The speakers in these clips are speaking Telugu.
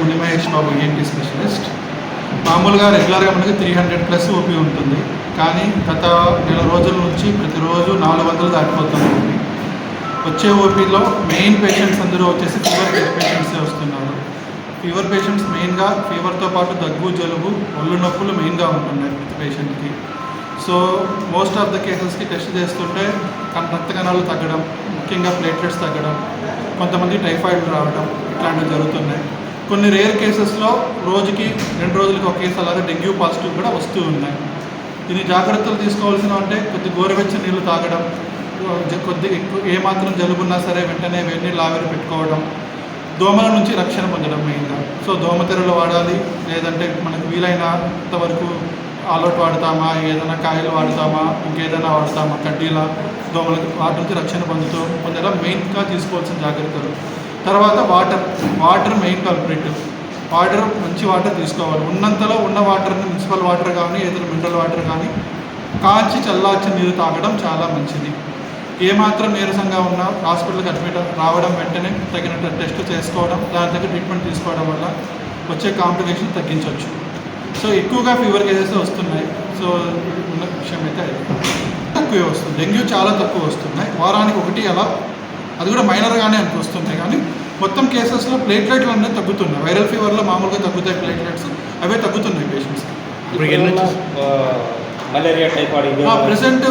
బాబు ఈఎన్టీ స్పెషలిస్ట్ మామూలుగా రెగ్యులర్గా మనకి త్రీ హండ్రెడ్ ప్లస్ ఓపీ ఉంటుంది. కానీ గత నెల రోజుల నుంచి ప్రతిరోజు నాలుగు వందలు దాటిపోతుంది. ఓపీ వచ్చే ఓపీలో మెయిన్ పేషెంట్స్ అందరూ వచ్చేసి ఫీవర్ పేషెంట్స్ వస్తున్నారు. ఫీవర్ పేషెంట్స్ మెయిన్గా ఫీవర్తో పాటు దగ్గు జలుబు ఒళ్ళు నొప్పులు మెయిన్గా ఉంటున్నాయి ప్రతి పేషెంట్కి సో మోస్ట్ ఆఫ్ ద కేసెస్కి టెస్ట్ చేస్తుంటే రక్త కణాలు తగ్గడం ముఖ్యంగా ప్లేట్లెట్స్ తగ్గడం కొంతమంది టైఫాయిడ్ రావడం ఇట్లాంటివి జరుగుతున్నాయి. కొన్ని రేర్ కేసెస్లో రోజుకి రెండు రోజులకి ఒక కేసు అలాగే డెంగ్యూ పాజిటివ్ కూడా వస్తూ ఉన్నాయి. దీని జాగ్రత్తలు తీసుకోవాల్సిన అంటే కొద్ది గోరువెచ్చని నీళ్ళు తాగడం కొద్ది ఎక్కువ ఏమాత్రం జలుబున్నా సరే వెంటనే వేడి నీళ్ళు ఆవిరి పెట్టుకోవడం దోమల నుంచి రక్షణ పొందడం మెయిన్గా సో దోమతెరలు వాడాలి లేదంటే మనకు వీలైనంత వరకు ఆలోట్ వాడతామా ఏదైనా కాయలు వాడతామా ఇంకేదైనా వాడతామా కడ్డీలా దోమలకి వాటి నుంచి రక్షణ పొందుతూ పొందడం మెయిన్గా తీసుకోవాల్సిన జాగ్రత్తలు. తర్వాత water water main culprit. Water మంచి వాటర్ తీసుకోవాలి. ఉన్నంతలో ఉన్న వాటర్ని మున్సిపల్ వాటర్ కానీ ఏదైనా మినరల్ వాటర్ కానీ కాచి చల్లార్చి నీరు తాగడం చాలా మంచిది. ఏమాత్రం నీరసంగా ఉన్నా హాస్పిటల్కి అడ్మిట్ రావడం వెంటనే తగినట్టు టెస్ట్ చేసుకోవడం దాని దగ్గర ట్రీట్మెంట్ తీసుకోవడం వల్ల వచ్చే కాంప్లికేషన్ తగ్గించవచ్చు. సో ఎక్కువగా ఫీవర్ కేసెస్ వస్తున్నాయి. సో ఉన్న విషయం అయితే తక్కువే వస్తుంది. డెంగ్యూ చాలా తక్కువ వస్తున్నాయి. వారానికి ఒకటి అలా అది కూడా మైనర్గానే వస్తున్నాయి కానీ మొత్తం కేసెస్లో ప్లేట్లెట్లు అనేది తగ్గుతున్నాయి. వైరల్ ఫీవర్లో మామూలుగా తగ్గుతాయి ప్లేట్లెట్స్ అవే తగ్గుతున్నాయి పేషెంట్స్ మలేరియా టైఫాయిడ్ ప్రజెంట్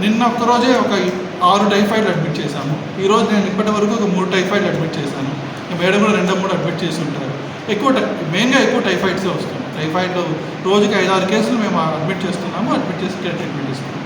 నిన్న ఒక్కరోజే ఒక ఆరు టైఫాయిడ్ అడ్మిట్ చేశాము. ఈరోజు నేను ఇప్పటి వరకు ఒక మూడు టైఫాయిడ్ అడ్మిట్ చేశాను. మేడం కూడా రెండో మూడు అడ్మిట్ చేసి ఉంటారు ఎక్కువ టై- మెయిన్గా ఎక్కువ టైఫాయిడ్సే వస్తుంది టైఫాయిడ్ రోజుకి ఐదు ఆరు కేసులు మేము అడ్మిట్ చేస్తున్నాము. అడ్మిట్ చేసి ట్రీట్మెంట్ ఇస్తున్నాము.